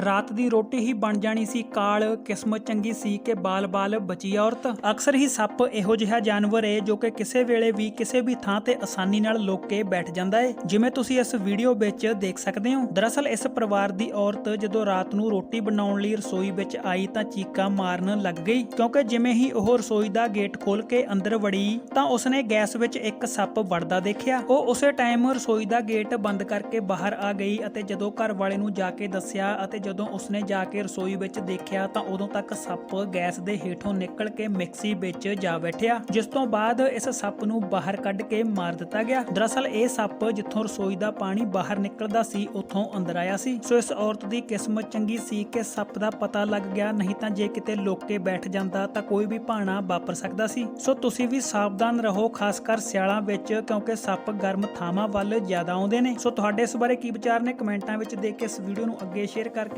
ਰਾਤ ਦੀ ਰੋਟੀ ਹੀ ਬਣ ਜਾਣੀ ਸੀ ਕਾਲ, ਕਿਸਮਤ ਚੰਗੀ ਸੀ ਕਿ ਬਾਲ-ਬਾਲ ਬਚੀ ਔਰਤ। ਅਕਸਰ ਹੀ ਸੱਪ ਇਹੋ ਜਿਹਾ ਜਾਨਵਰ ਏ ਜੋ ਕਿ ਕਿਸੇ ਵੇਲੇ ਵੀ ਕਿਸੇ ਵੀ ਥਾਂ ਤੇ ਆਸਾਨੀ ਨਾਲ ਲੁੱਕ ਕੇ ਬੈਠ ਜਾਂਦਾ ਏ। ਜਿਵੇਂ ਤੁਸੀਂ ਇਸ ਵੀਡੀਓ ਵਿੱਚ ਦੇਖ ਸਕਦੇ ਹੋ, ਦਰਅਸਲ ਇਸ ਪਰਿਵਾਰ ਦੀ ਔਰਤ ਜਦੋਂ ਰਾਤ ਨੂੰ ਰੋਟੀ ਬਣਾਉਣ ਲਈ ਰਸੋਈ ਵਿੱਚ ਆਈ ਤਾਂ ਚੀਕਾਂ ਮਾਰਨ ਲੱਗ ਗਈ। ਕਿਉਂਕਿ ਜਿਵੇਂ ਹੀ ਉਹ ਰਸੋਈ ਦਾ ਗੇਟ ਖੋਲ ਕੇ ਅੰਦਰ ਵੜੀ ਤਾਂ ਉਸਨੇ ਗੈਸ ਵਿੱਚ ਇੱਕ ਸੱਪ ਵੜਦਾ ਦੇਖਿਆ। ਉਹ ਉਸੇ ਟਾਈਮ ਰਸੋਈ ਦਾ ਗੇਟ ਬੰਦ ਕਰਕੇ ਬਾਹਰ ਆ ਗਈ ਅਤੇ ਜਦੋਂ ਘਰ ਵਾਲੇ ਨੂੰ ਜਾ ਕੇ ਦੱਸਿਆ ਅਤੇ ਜਦੋਂ ਉਸਨੇ ਜਾ ਕੇ ਰਸੋਈ ਵਿੱਚ ਦੇਖਿਆ ਤਾਂ ਉਦੋਂ ਤੱਕ ਸੱਪ ਗੈਸ ਦੇ ਹੇਠੋਂ ਨਿਕਲ ਕੇ ਮਿਕਸੀ ਵਿੱਚ ਜਾ ਬੈਠਿਆ, ਜਿਸ ਤੋਂ ਬਾਅਦ ਇਸ ਸੱਪ ਨੂੰ ਬਾਹਰ ਕੱਢ ਕੇ ਮਾਰ ਦਿੱਤਾ ਗਿਆ। ਦਰਅਸਲ ਇਹ ਸੱਪ ਜਿੱਥੋਂ ਰਸੋਈ ਦਾ ਪਾਣੀ ਬਾਹਰ ਨਿਕਲਦਾ ਸੀ, ਉੱਥੋਂ ਅੰਦਰ ਆਇਆ ਸੀ। ਸੋ ਇਸ ਔਰਤ ਦੀ ਕਿਸਮਤ ਚੰਗੀ ਸੀ ਕਿ ਸੱਪ ਦਾ ਪਤਾ ਲੱਗ ਗਿਆ, ਨਹੀਂ ਤਾਂ ਜੇ ਕਿਤੇ ਲੁੱਕ ਬੈਠ ਜਾਂਦਾ ਤਾਂ ਕੋਈ ਵੀ ਭਾਣਾ ਵਾਪਰ ਸਕਦਾ ਸੀ। ਸੋ ਤੁਸੀਂ ਵੀ ਸਾਵਧਾਨ ਰਹੋ, ਖਾਸ ਕਰ ਸਿਆਲਾਂ ਵਿੱਚ, ਕਿਉਂਕਿ ਸੱਪ ਗਰਮ ਥਾਵਾਂ ਵੱਲ ਜ਼ਿਆਦਾ ਆਉਂਦੇ ਨੇ। ਸੋ ਤੁਹਾਡੇ ਇਸ ਬਾਰੇ ਕੀ ਵਿਚਾਰ ਨੇ? ਕਮੈਂਟਾਂ ਵਿੱਚ ਦੇ ਕੇ ਇਸ ਵੀਡੀਓ ਨੂੰ ਅੱਗੇ ਸ਼ੇਅਰ ਕਰਕੇ